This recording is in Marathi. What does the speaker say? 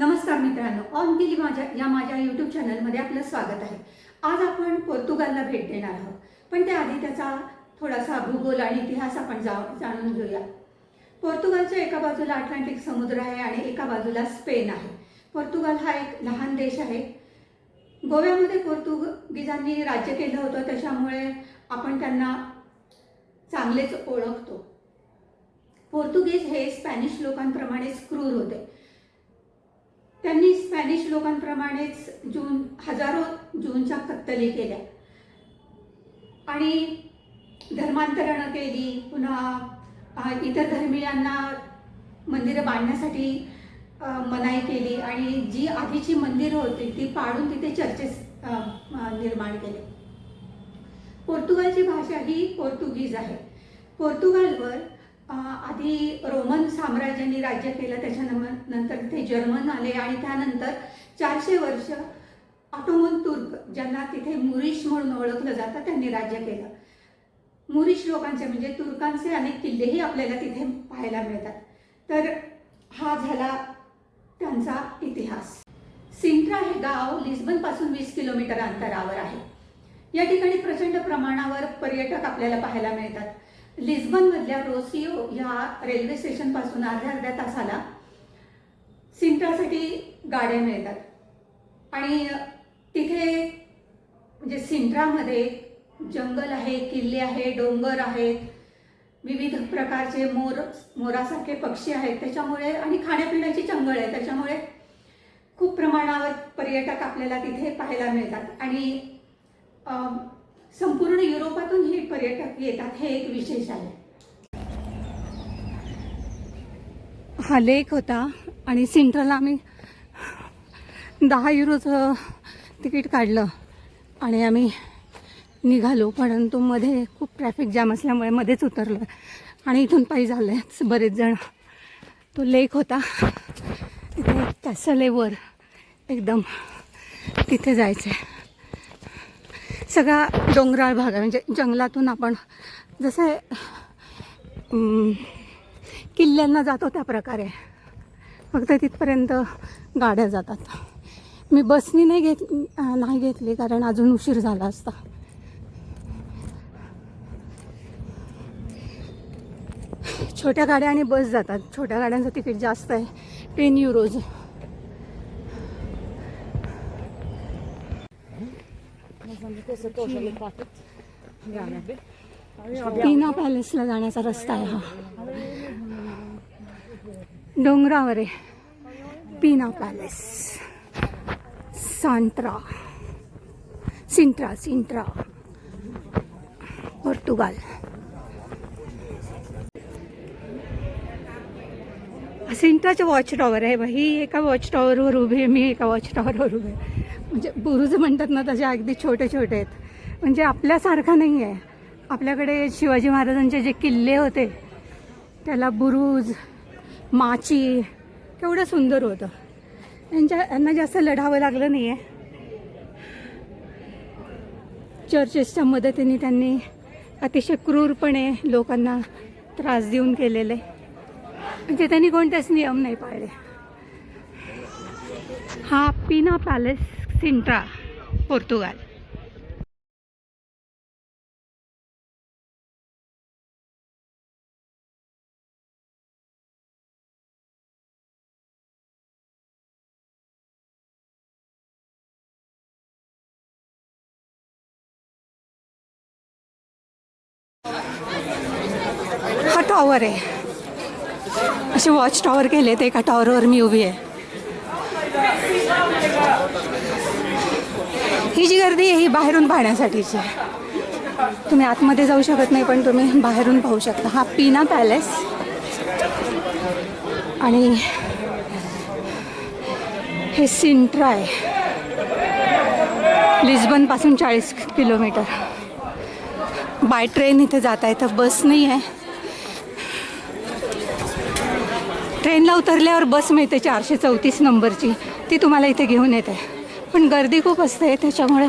नमस्कार मित्रांनो ऑन दिली माझ्या या माझ्या यूट्यूब चॅनलमध्ये आपलं स्वागत आहे. आज आपण पोर्तुगालला भेट देणार आहोत. पण त्याआधी त्याचा थोडासा भूगोल आणि इतिहास आपण जा जाणून घेऊया. पोर्तुगालच्या एका बाजूला अटलांटिक समुद्र आहे आणि एका बाजूला स्पेन आहे. पोर्तुगाल हा एक लहान देश आहे. गोव्यामध्ये पोर्तुगीजांनी राज्य केलं होतं त्याच्यामुळे आपण त्यांना चांगलेच ओळखतो. पोर्तुगीज हे स्पॅनिश लोकांप्रमाणेच क्रूर होते. त्यांनी स्पॅनिश लोकांप्रमाणेच जून हजारो जूनच्या कत्तली केल्या. आणि धर्मांतरणं केली पुन्हा इतर धर्मीयांना मंदिरं बांधण्यासाठी मनाई केली आणि जी आधीची मंदिरं होती ती पाडून तिथे चर्चेस निर्माण केले. पोर्तुगालची भाषा ही पोर्तुगीज आहे. पोर्तुगालवर आधी रोमन साम्राज्याने राज्य केलं त्याच्यानंतर ते जर्मन आले आणि त्यानंतर चारशे वर्ष ऑटोमन तुर्क ज्यांना तिथे मुरिश म्हणून ओळखलं जातं त्यांनी राज्य केलं. मुरिश लोकांचे म्हणजे तुर्कांचे अनेक किल्लेही आपल्याला तिथे पाहायला मिळतात. तर हा झाला त्यांचा इतिहास. सिंट्रा हे गाव लिस्बनपासून वीस किलोमीटर अंतरावर आहे. या ठिकाणी प्रचंड प्रमाणावर पर्यटक आपल्याला पाहायला मिळतात. लिस्बनमधल्या रोसिओ ह्या रेल्वे स्टेशनपासून अर्ध्या अर्ध्या तासाला सिंट्रासाठी गाड्या मिळतात. आणि तिथे म्हणजे सिंट्रामध्ये जंगल आहे किल्ले आहे डोंगर आहेत विविध प्रकारचे मोर मोरासारखे पक्षी आहेत. त्याच्यामुळे आणि खाण्यापिण्याची चंगळ आहे. त्याच्यामुळे खूप प्रमाणावर पर्यटक आपल्याला तिथे पाहायला मिळतात. आणि संपूर्ण युरोपातून हे पर्यटक येतात हे एक विशेष आहे. हा लेक होता आणि सेंट्रलला आम्ही दहा युरोचं तिकीट काढलं आणि आम्ही निघालो परंतु मध्ये खूप ट्रॅफिक जाम असल्यामुळे मध्येच उतरलो आणि इथून पायी झाले बरेच जण. तो लेक होता. तिथे कॅसलेवर एकदम तिथे जायचं आहे सगळा डोंगराळ भाग आहे. म्हणजे जंगलातून आपण जसं किल्ल्यांना जातो त्या प्रकारे. फक्त तिथपर्यंत गाड्या जातात. मी बसनी नाही घेत नाही घेतली कारण अजून उशीर झाला असता. छोट्या गाड्या आणि बस जातात. छोट्या गाड्यांचं तिकीट जास्त आहे. Ten euros. पीना पॅलेसला जाण्याचा रस्ता आहे हा. डोंगरावर आहे. Pena palace. Sintra. Sintra Sintra Portugal. सिंट्राचे watch tower आहे ही एका वॉच टॉवरवर उभी आहे मी एका वॉच टॉवरवर उभी आहे. म्हणजे बुरुज म्हणतात ना तसे अगदी छोटे छोटे आहेत. म्हणजे आपल्यासारखा नाही आहे आपल्याकडे शिवाजी महाराजांचे जे किल्ले होते त्याला बुरुज माची केवढं सुंदर होतं. यांच्या यांना जास्त लढावं लागलं नाही आहे चर्चेसच्या मदतीने त्यांनी अतिशय क्रूरपणे लोकांना त्रास देऊन केलेले. म्हणजे त्यांनी कोणतेच नियम नाही पाळले. हा पिना पॅलेस सिंट्रा पोर्तुगाल हा टॉवर आहे. असे वॉच टॉवर केले ते एका टॉवरवर मी उभी आहे. ही जी गर्दी आहे ही बाहेरून पाहण्यासाठीची आहे. तुम्ही आतमध्ये जाऊ शकत नाही पण तुम्ही बाहेरून पाहू शकता. हा पीना पॅलेस. आणि हे सिंट्रा आहे. लिस्बनपासून चाळीस किलोमीटर. बाय ट्रेन इथे जाता येतं. बस नाही आहे. ट्रेनला उतरल्यावर बस मिळते चारशे चौतीस नंबरची. ती तुम्हाला इथे घेऊन येते. पण गर्दी खूप असते त्याच्यामुळे.